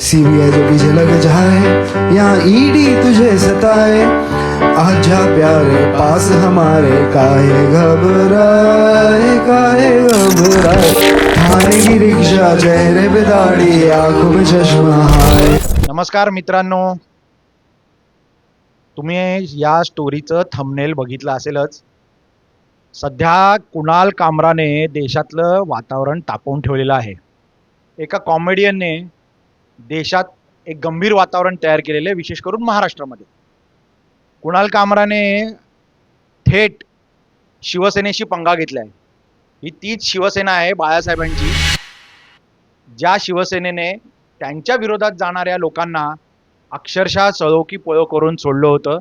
CBI जो पीछे लग जाए या ईडी तुझे सताए। आजा प्यारे पास हमारे काहे घबराए काहे घबराए। थाने की चेहरे पे दाढ़ी आंखों में चश्मा हाय। नमस्कार मित्रांनो। तुम्ही या स्टोरीचं थंबनेल बघितलं असेलच. सध्या कुणाल कामराने देशातलं वातावरण तापवून ठेवलेलं आहे. एका कॉमेडियनने देशात एक गंभीर वातावरण तयार केलेलं आहे विशेष करून महाराष्ट्रामध्ये. कुणाल कामराने थेट शिवसेनेशी पंगा घेतला आहे ही तीच शिवसेना आहे बाळासाहेबांची ज्या शिवसेनेने त्यांच्या विरोधात जाणाऱ्या लोकांना अक्षरशः सळोकी पोळो पळो करून सोडलं होतं.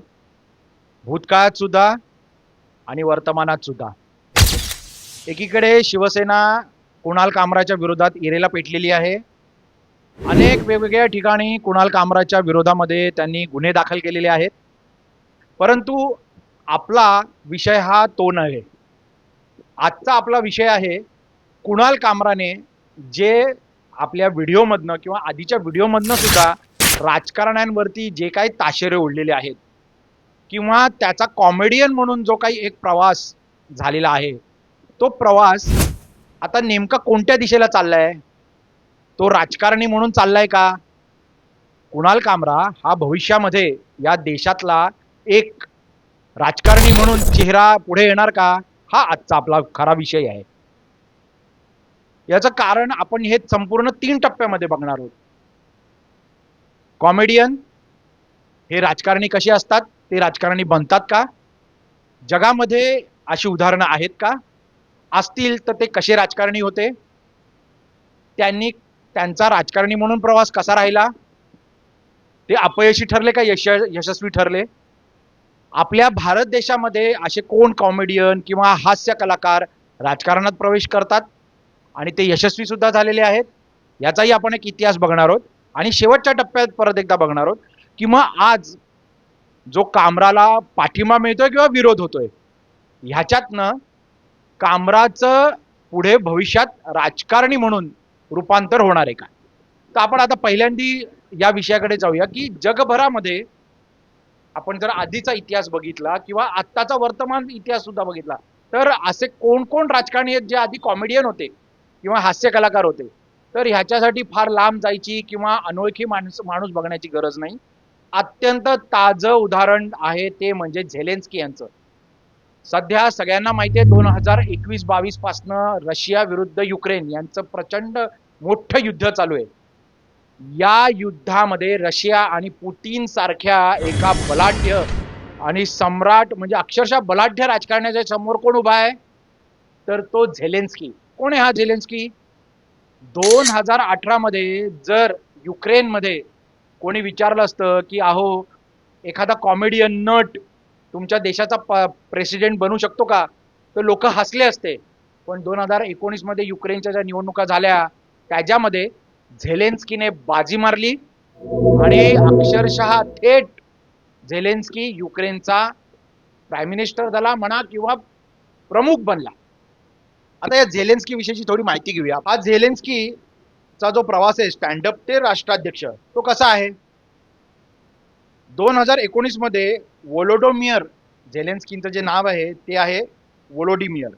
भूतकाळात सुद्धा आणि वर्तमानात सुद्धा. एकीकडे शिवसेना कुणाल कामराच्या विरोधात इरेला पेटलेली आहे अनेक वेगवेगळ्या ठिकाणी कुणाल कामराच्या विरोधामध्ये त्यांनी गुन्हे दाखल केलेले आहेत. परंतु आपला विषय हा तो नव्हे. आजचा आपला विषय आहे कुणाल कामराने जे आपल्या व्हिडिओमधनं किंवा आधीच्या व्हिडिओमधनं सुद्धा राजकारण्यांवरती जे काही ताशेरे ओढलेले आहेत किंवा त्याचा कॉमेडियन म्हणून जो काही एक प्रवास झालेला आहे तो प्रवास आता नेमका कोणत्या दिशेला चालला आहे तो राजकारणी म्हणून चाललाय का? कुणाल कामरा हा भविष्यामध्ये या देशातला एक राजकारणी म्हणून चेहरा पुढे येणार का? हा आजचा आपला खरा विषय आहे. याचं कारण आपण हे संपूर्ण तीन टप्प्यामध्ये बघणार आहोत. कॉमेडियन हे राजकारणी कसे असतात? ते राजकारणी बनतात का? जगामध्ये अशी उदाहरणं आहेत का? असतील तर ते कसे राजकारणी होते? त्यांनी त्यांचा राजकारणी म्हणून प्रवास कसा राहिला? ते अपयशी ठरले का यश यशस्वी ठरले? आपल्या भारत देशामध्ये असे कोण कॉमेडियन किंवा हास्य कलाकार राजकारणात प्रवेश करतात? आणि ते यशस्वी सुद्धा झालेले आहेत? याचाही आपण एक इतिहास बघणार आहोत. आणि शेवटच्या टप्प्यात परत एकदा बघणार आहोत किंवा आज जो कामराला पाठिंबा मिळतोय किंवा विरोध होतोय ह्याच्यातनं कामराचं पुढे भविष्यात राजकारणी म्हणून रूपांतर होणार आहे का? तर आपण आता पहिल्यांदी या विषयाकडे जाऊया की जगभरामध्ये आपण जर आधीचा इतिहास बघितला किंवा आत्ताचा वर्तमान इतिहास सुद्धा बघितला तर असे कोण कोण राजकारणी आहेत जे आधी कॉमेडियन होते किंवा हास्य कलाकार होते? तर ह्याच्यासाठी फार लांब जायची किंवा अनोळखी माणूस माणूस बघण्याची गरज नाही. अत्यंत ताजं उदाहरण आहे ते म्हणजे झेलेन्स्की यांचं. सध्या सगळ्यांना माहिती आहे दोन हजार एकवीस बावीस पासनं रशिया विरुद्ध युक्रेन यांचं प्रचंड मोठं युद्ध चालू आहे. या युद्धामध्ये रशिया आणि पुतीन सारख्या एका बलाढ्य आणि सम्राट म्हणजे अक्षरशः बलाढ्य राजकारण्याच्या समोर कोण उभा आहे? तर तो झेलेन्स्की. कोण आहे हा झेलेन्स्की? दोन हजार अठरामध्ये जर युक्रेनमध्ये कोणी विचारलं असतं की अहो एखादा कॉमेडियन नट तुमच्या देशाचा प प्रेसिडेंट बनू शकतो का? तर लोक हसले असते. पण दोन हजार एकोणीसमध्ये युक्रेनच्या ज्या निवडणुका झाल्या त्याच्यामध्ये झेलेन्स्कीने बाजी मारली आणि अक्षरशः थेट झेलेन्स्की युक्रेनचा प्राईम मिनिस्टर झाला म्हणा किंवा प्रमुख बनला. आता या झेलेन्स्की विषयीची थोडी माहिती घेऊया. हा झेलेन्स्कीचा जो प्रवास आहे स्टँडअप ते राष्ट्राध्यक्ष तो कसा आहे? दोन हजार एकोणीसमध्ये वोलोडोमियर झेलेन्स्कींचं जे नाव आहे ते आहे वोलोडिमियर.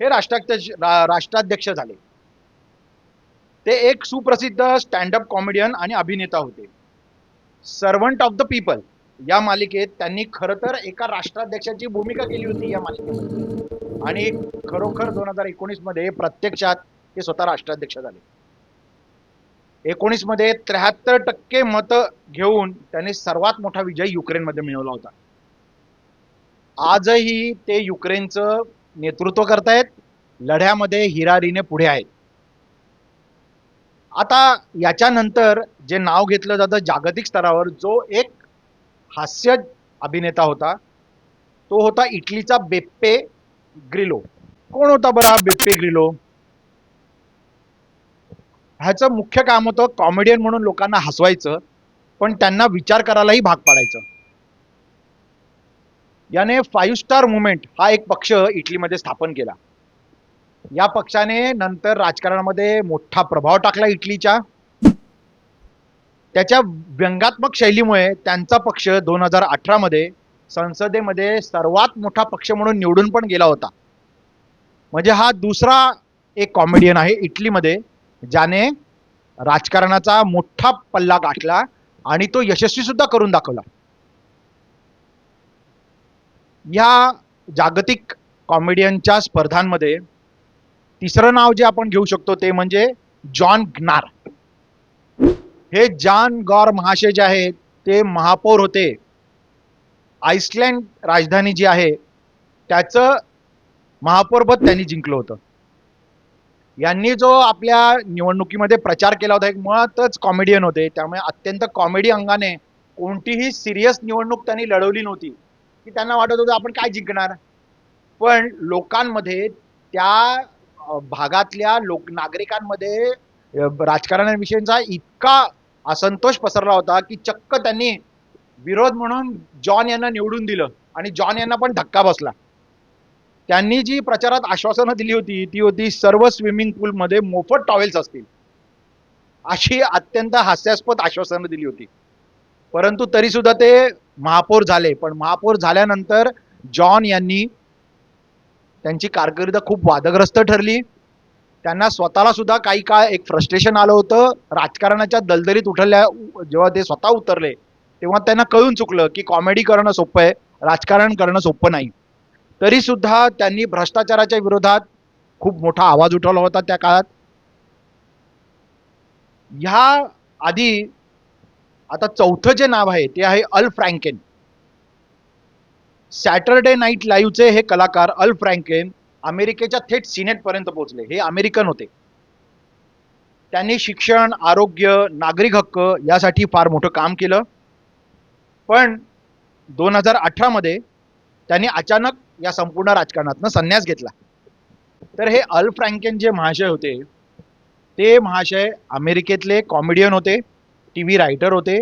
हे राष्ट्राध्यक्ष राष्ट्राध्यक्ष झाले. ते एक सुप्रसिद्ध स्टँडअप कॉमेडियन आणि अभिनेता होते. सर्वंट ऑफ द पीपल या मालिकेत त्यांनी खरं तर एका राष्ट्राध्यक्षाची भूमिका केली होती या मालिकेमध्ये. आणि खरोखर दोन हजार एकोणीसमध्ये प्रत्यक्षात ते स्वतः राष्ट्राध्यक्ष झाले. एकोणीसमध्ये त्र्याहत्तर टक्के मत घेऊन त्यांनी सर्वात मोठा विजय युक्रेनमध्ये मिळवला होता. आजही ते युक्रेनचं नेतृत्व करतायत. लढ्यामध्ये हिरारीने पुढे आहेत. आता याच्यानंतर जे नाव घेतलं जातं जागतिक स्तरावर जो एक हास्य अभिनेता होता तो होता इटलीचा बेप्पे ग्रिलो. कोण होता बरा बेप्पे ग्रिलो? ह्याचं मुख्य काम होतं कॉमेडियन म्हणून लोकांना हसवायचं पण त्यांना विचार करायलाही भाग पाडायचं. याने फाईव्ह स्टार मुवमेंट हा एक पक्ष इटलीमध्ये स्थापन केला. या पक्षाने नंतर राजकारणामध्ये मोठा प्रभाव टाकला इटलीच्या त्याच्या व्यंगात्मक शैलीमुळे त्यांचा पक्ष दोन हजार अठरामध्ये संसदेमध्ये सर्वात मोठा पक्ष म्हणून निवडून पण गेला होता. म्हणजे हा दुसरा एक कॉमेडियन आहे इटलीमध्ये ज्याने राजकारणाचा मोठा पल्ला गाठला आणि तो यशस्वी सुद्धा करून दाखवला. या जागतिक कॉमेडियनच्या स्पर्धांमध्ये तिसरं नाव जे आपण घेऊ शकतो ते म्हणजे जॉन ग्नार. हे जॉन गॉर महाशय जे आहेत ते महापौर होते. आइसलँड राजधानी जी आहे त्याचं महापौरपद त्यांनी जिंकलं होतं. यांनी जो आपल्या निवडणुकीमध्ये प्रचार केला होता एक मुळातच कॉमेडियन होते. त्यामुळे अत्यंत कॉमेडी अंगाने कोणतीही सिरियस निवडणूक त्यांनी लढवली नव्हती. की त्यांना वाटत होतं आपण काय जिंकणार? पण लोकांमध्ये त्या भागातल्या लोक नागरिकांमध्ये राजकारणाविषयीचा इतका असंतोष पसरला होता की चक्क त्यांनी विरोध म्हणून जॉन यांना निवडून दिलं आणि जॉन यांना पण धक्का बसला. त्यांनी जी प्रचारात आश्वासनं दिली होती ती होती सर्व स्विमिंग पूलमध्ये मोफत टॉवेल्स असतील. अशी अत्यंत हास्यास्पद आश्वासनं दिली होती. परंतु तरीसुद्धा ते महापौर झाले. पण महापौर झाल्यानंतर जॉन यांनी त्यांची कारकीर्द खूप वादग्रस्त ठरली. त्यांना स्वतःला सुद्धा काही काळ एक फ्रस्ट्रेशन आलं होतं. राजकारणाच्या दलदलीत उठल्या जेव्हा ते स्वतः उतरले तेव्हा त्यांना कळून चुकलं की कॉमेडी करणं सोपं आहे राजकारण करणं सोपं नाही. तरी सुद्धा त्यांनी भ्रष्टाचाराच्या विरोधात खूप मोठा आवाज उठवला होता त्या काळात. ह्या आधी आता चौथं जे नाव आहे ते आहे अल फ्रँकेन. सॅटरडे नाईट लाईव्हचे हे कलाकार अल फ्रँकेन अमेरिकेच्या थेट सिनेटपर्यंत पोहोचले. हे अमेरिकन होते. त्यांनी शिक्षण आरोग्य नागरिक हक्क यासाठी फार मोठं काम केलं. पण दोन हजार अठरामध्ये त्यांनी अचानक या संपूर्ण राजकारणातनं संन्यास घेतला. तर हे अल फ्रँकेन जे महाशय होते ते महाशय अमेरिकेतले कॉमेडियन होते टी व्ही रायटर होते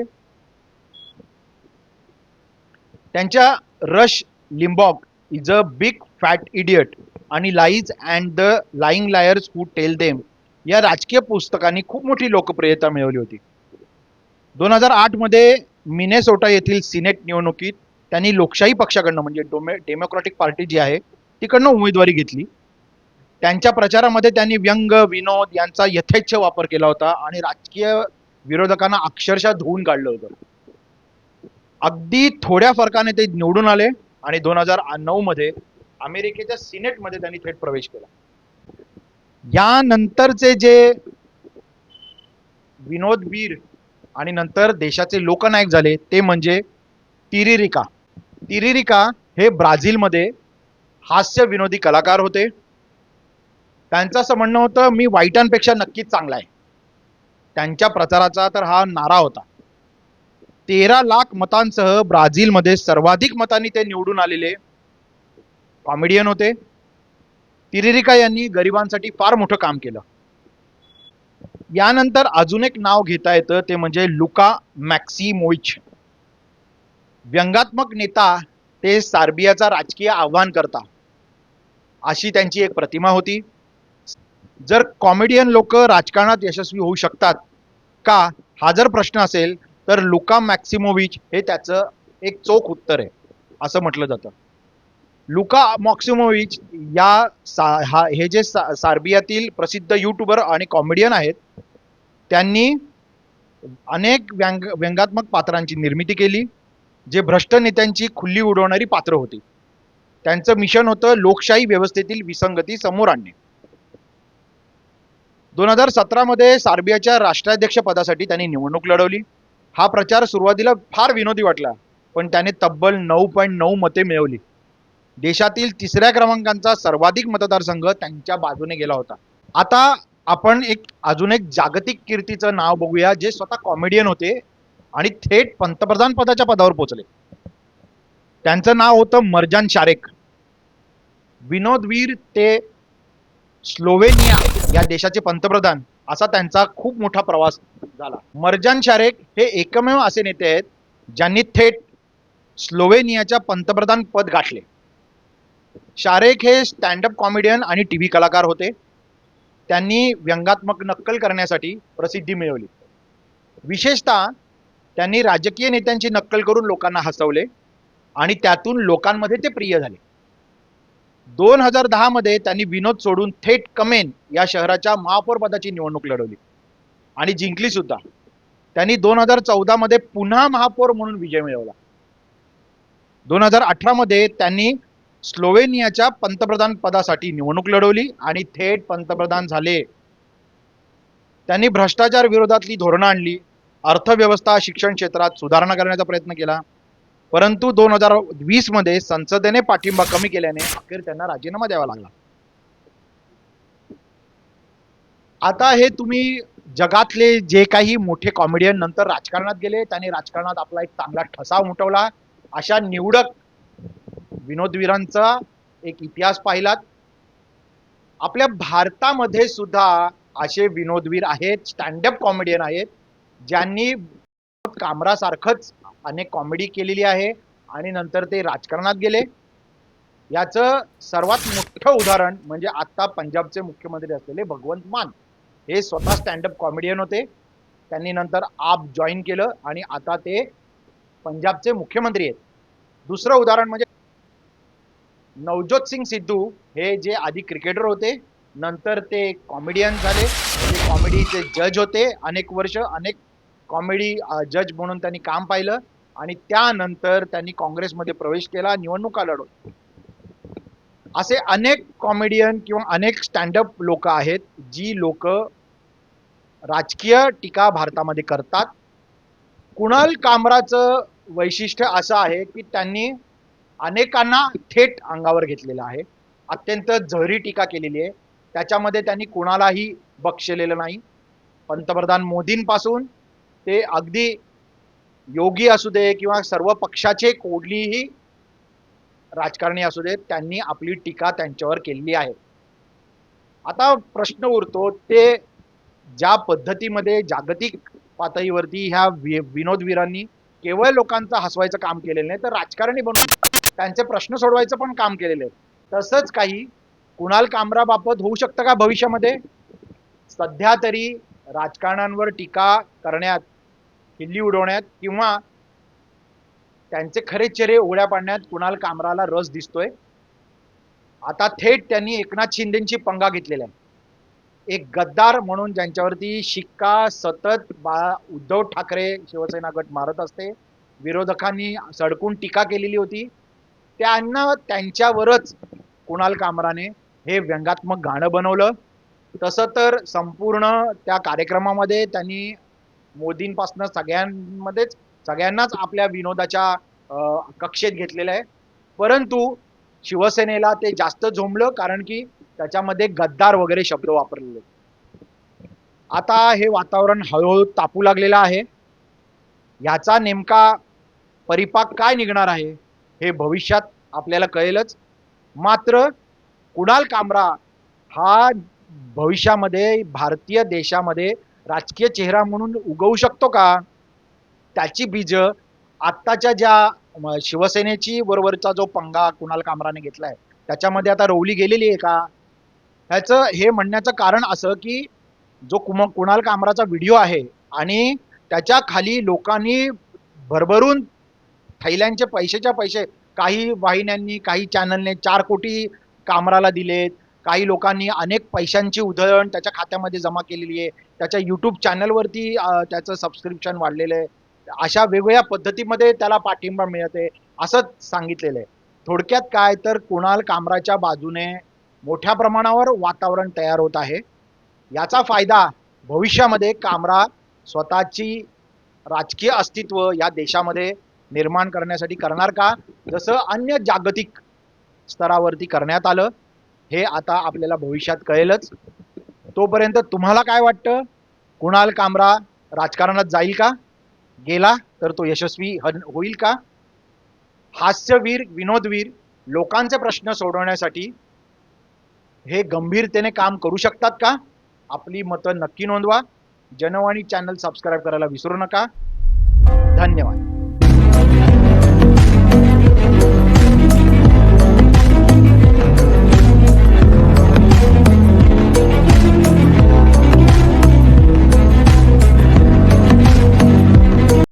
त्यांच्या Rush Limbaugh is a big fat idiot आणि lies and the lying liars who tell them या राजकीय पुस्तकांनी खूप मोठी लोकप्रियता मिळवली होती. दोन हजार आठमध्ये मिनेसोटा येथील सिनेट निवडणुकीत त्यांनी लोकशाही पक्षाकडनं म्हणजे डोमे डेमोक्रॅटिक पार्टी जी आहे तिकडनं उमेदवारी घेतली. त्यांच्या प्रचारामध्ये त्यांनी व्यंग विनोद यांचा यथेच्छ वापर केला होता आणि राजकीय विरोधकांना अक्षरशः धुवून काढलं होतं. अगदी थोड्या फरकाने ते निवडून आले आणि दोन हजार नऊ मध्ये अमेरिकेच्या सिनेटमध्ये त्यांनी थेट प्रवेश केला. यानंतरचे जे विनोदवीर आणि नंतर देशाचे लोकनायक झाले ते म्हणजे तिरिरिका. तिरिरिका हे ब्राझीलमध्ये हास्य विनोदी कलाकार होते. त्यांचं असं म्हणणं होतं मी वाईटांपेक्षा नक्कीच चांगला आहे. त्यांच्या प्रचाराचा तर हा नारा होता. तेरा लाख मतांसह ब्राझीलमध्ये सर्वाधिक मतांनी ते निवडून आलेले. कॉमेडियन होते. तिरिरिका यांनी गरिबांसाठी फार मोठं काम केलं. यानंतर अजून एक नाव घेता येतं ते म्हणजे लुका मॅक्सिमोइच. व्यंगात्मक नेता ते सार्बियाचा राजकीय आव्हान करता. अशी त्यांची एक प्रतिमा होती. जर कॉमेडियन लोक राजकारणात यशस्वी होऊ शकतात का? हा जर प्रश्न असेल तर लुका मॅक्सिमोविच हे त्याचं एक चोख उत्तर आहे असं म्हटलं जातं. लुका मॉक्सिमोविच या सा हा हे जे सा सार्बियातील प्रसिद्ध यूट्यूबर आणि कॉमेडियन आहेत त्यांनी अनेक व्यंग व्यंगात्मक पात्रांची निर्मिती केली जे भ्रष्ट नेत्यांची खुल्ली उडवणारी पात्र होती. त्यांचं मिशन होतं लोकशाही व्यवस्थेतील विसंगती समोर आणणे. दोन हजार सतरामध्ये सार्बियाच्या राष्ट्राध्यक्ष पदासाठी त्यांनी निवडणूक लढवली. हा प्रचार सुरुवातीला फार विनोदी वाटला पण त्याने तब्बल नऊ पॉईंट नऊ मते मिळवली. देशातील तिसऱ्या क्रमांकाचा सर्वाधिक मतदारसंघ त्यांच्या बाजूने गेला होता. आता आपण एक अजून एक जागतिक कीर्तीचं नाव बघूया जे स्वतः कॉमेडियन होते आणि थेट पंतप्रधान पदाच्या पदावर पोहोचले. त्यांचं नाव होतं मर्जान शारेक विनोदवीर ते स्लोवेनिया या देशाचे पंतप्रधान. असा त्यांचा खूप मोठा प्रवास झाला. मर्जान शारेक हे एकमेव असे नेते आहेत ज्यांनी थेट स्लोवेनियाच्या पंतप्रधान पद गाठले. शारेक हे स्टँडअप कॉमेडियन आणि टी व्ही कलाकार होते. त्यांनी व्यंगात्मक नक्कल करण्यासाठी प्रसिद्धी मिळवली. विशेषतः त्यांनी राजकीय नेत्यांची नक्कल करून लोकांना हसवले आणि त्यातून लोकांमध्ये ते प्रिय झाले. दोन हजार दहा मध्ये त्यांनी विनोद सोडून थेट कमेन या शहराच्या महापौरपदाची निवडणूक लढवली. आणि जिंकली सुद्धा. त्यांनी दोन हजार चौदा मध्ये पुन्हा महापौर म्हणून विजय मिळवला. दोन हजार अठरा मध्ये त्यांनी स्लोवेनियाच्या पंतप्रधान पदासाठी निवडणूक लढवली आणि थेट पंतप्रधान झाले. त्यांनी भ्रष्टाचार विरोधातली धोरणं आणली. अर्थव्यवस्था शिक्षण क्षेत्रात सुधारणा करण्याचा प्रयत्न केला. परंतु दोन हजार वीसमध्ये संसदेने पाठिंबा कमी केल्याने अखेर त्यांना राजीनामा द्यावा लागला. आता हे तुम्ही जगातले जे काही मोठे कॉमेडियन नंतर राजकारणात गेले त्यांनी राजकारणात आपला एक चांगला ठसा उमटवला. अशा निवडक विनोदवीरांचा एक इतिहास पाहिलात. आपल्या भारतामध्ये सुद्धा असे विनोदवीर आहेत स्टँडअप कॉमेडियन आहेत ज्यांनी कामरासारखंच अनेक कॉमेडी केलेली आहे आणि नंतर ते राजकारणात गेले. याचं सर्वात मोठं उदाहरण म्हणजे आत्ता पंजाबचे मुख्यमंत्री असलेले भगवंत मान हे स्वतः स्टँडअप कॉमेडियन होते. त्यांनी नंतर आप जॉईन केलं आणि आता ते पंजाबचे मुख्यमंत्री आहेत. दुसरं उदाहरण म्हणजे नवजोत सिंग सिद्धू हे जे आधी क्रिकेटर होते नंतर ते कॉमेडियन झाले. ते कॉमेडीचे जज होते. अनेक वर्ष अनेक कॉमेडी जज म्हणून त्यांनी काम पाहिलं. आणि त्यानंतर त्यांनी काँग्रेसमध्ये प्रवेश केला निवडणुका लढवल्या असे अनेक कॉमेडियन किंवा अनेक स्टँडअप लोक आहेत जी लोक राजकीय टीका भारतामध्ये करतात. कुणाल कामराचं वैशिष्ट्य असं आहे की त्यांनी अनेकांना थेट अंगावर घेतलेलं आहे. अत्यंत झहरी टीका केलेली आहे. त्याच्यामध्ये त्यांनी कुणालाही बक्षलेलं नाही. पंतप्रधान मोदींपासून ते अगदी योगी असू दे किंवा सर्व पक्षाचे कोणलीही राजकारणी असू देत त्यांनी आपली टीका त्यांच्यावर केलेली आहे. आता प्रश्न उरतो ते ज्या पद्धतीमध्ये जागतिक पातळीवरती ह्या विनोदवीरांनी केवळ लोकांचं हसवायचं काम केलेलं नाही तर राजकारणी बनून त्यांचे प्रश्न सोडवायचं पण काम केलेलं आहे. तसंच काही कुणाल कामराबाबत होऊ शकतं का भविष्यामध्ये? सध्या तरी राजकारण्यांवर टीका करण्यात खिल्ली उडवण्यात किंवा त्यांचे खरे चेहरे उघड्या पाडण्यात कुणाल कामराला रस दिसतोय? आता थेट त्यांनी एकनाथ शिंदेची पंगा घेतलेला आहे. एक गद्दार म्हणून ज्यांच्यावरती शिक्का सतत बा उद्धव ठाकरे शिवसेना गट मारत असते विरोधकांनी सडकून टीका केलेली होती त्यांना त्यांच्यावरच कुणाल कामराने हे व्यंगात्मक गाणं बनवलं. तसं तर संपूर्ण त्या कार्यक्रमामध्ये त्यांनी मोदींपासून सगळ्यांमध्येच सगळ्यांनाच आपल्या विनोदाच्या कक्षेत घेतलेलं आहे. परंतु शिवसेनेला ते जास्त झोंबलं कारण की त्याच्यामध्ये गद्दार वगैरे शब्द वापरलेले आता हे वातावरण हळूहळू तापू लागलेलं आहे. याचा नेमका परिपाक काय निघणार आहे हे भविष्यात आपल्याला कळेलच. मात्र कुणाल कामरा हा भविष्यामध्ये भारतीय देशामध्ये राजकीय चेहरा म्हणून उगवू शकतो का? त्याची बीज आत्ताच्या ज्या शिवसेनेची बरोबरचा जो पंगा कुणाल कामराने घेतलाय त्याच्यामध्ये आता रोवली गेलेली आहे का? ह्याचं हे म्हणण्याचं कारण असं की जो कुम कुणाल कामराचा व्हिडिओ आहे आणि त्याच्याखाली लोकांनी भरभरून थैल्यांचे पैशाच्या पैसे काही वाहिन्यांनी काही चॅनलने चार कोटी कामराला दिलेत काही लोकांनी अनेक पैशांची उधळण त्याच्या खात्यामध्ये जमा केलेली आहे. त्याच्या यूट्यूब चॅनलवरती त्याचं सबस्क्रिप्शन वाढलेलं आहे. अशा वेगवेगळ्या पद्धतीमध्ये त्याला पाठिंबा मिळते असं सांगितलेलं आहे. थोडक्यात काय तर कुणाल कामराच्या बाजूने मोठ्या प्रमाणावर वातावरण तयार होत आहे. याचा फायदा भविष्यामध्ये कामरा स्वतःची राजकीय अस्तित्व या देशामध्ये निर्माण करण्यासाठी करणार का? जसं अन्य जागतिक स्तरावरती करण्यात आलं. हे आता आपल्याला भविष्यात कळेलच. तोपर्यंत तुम्हाला काय वाटतं? कुणाल कामरा राजकारणात जाईल का? गेला तर तो यशस्वी हन- होईल का? हास्यवीर विनोदवीर लोकांचे प्रश्न सोडवण्यासाठी हे गंभीरतेने काम करू शकतात का? आपली मतं नक्की नोंदवा. जनवाणी चॅनल सबस्क्राईब करायला विसरू नका. धन्यवाद.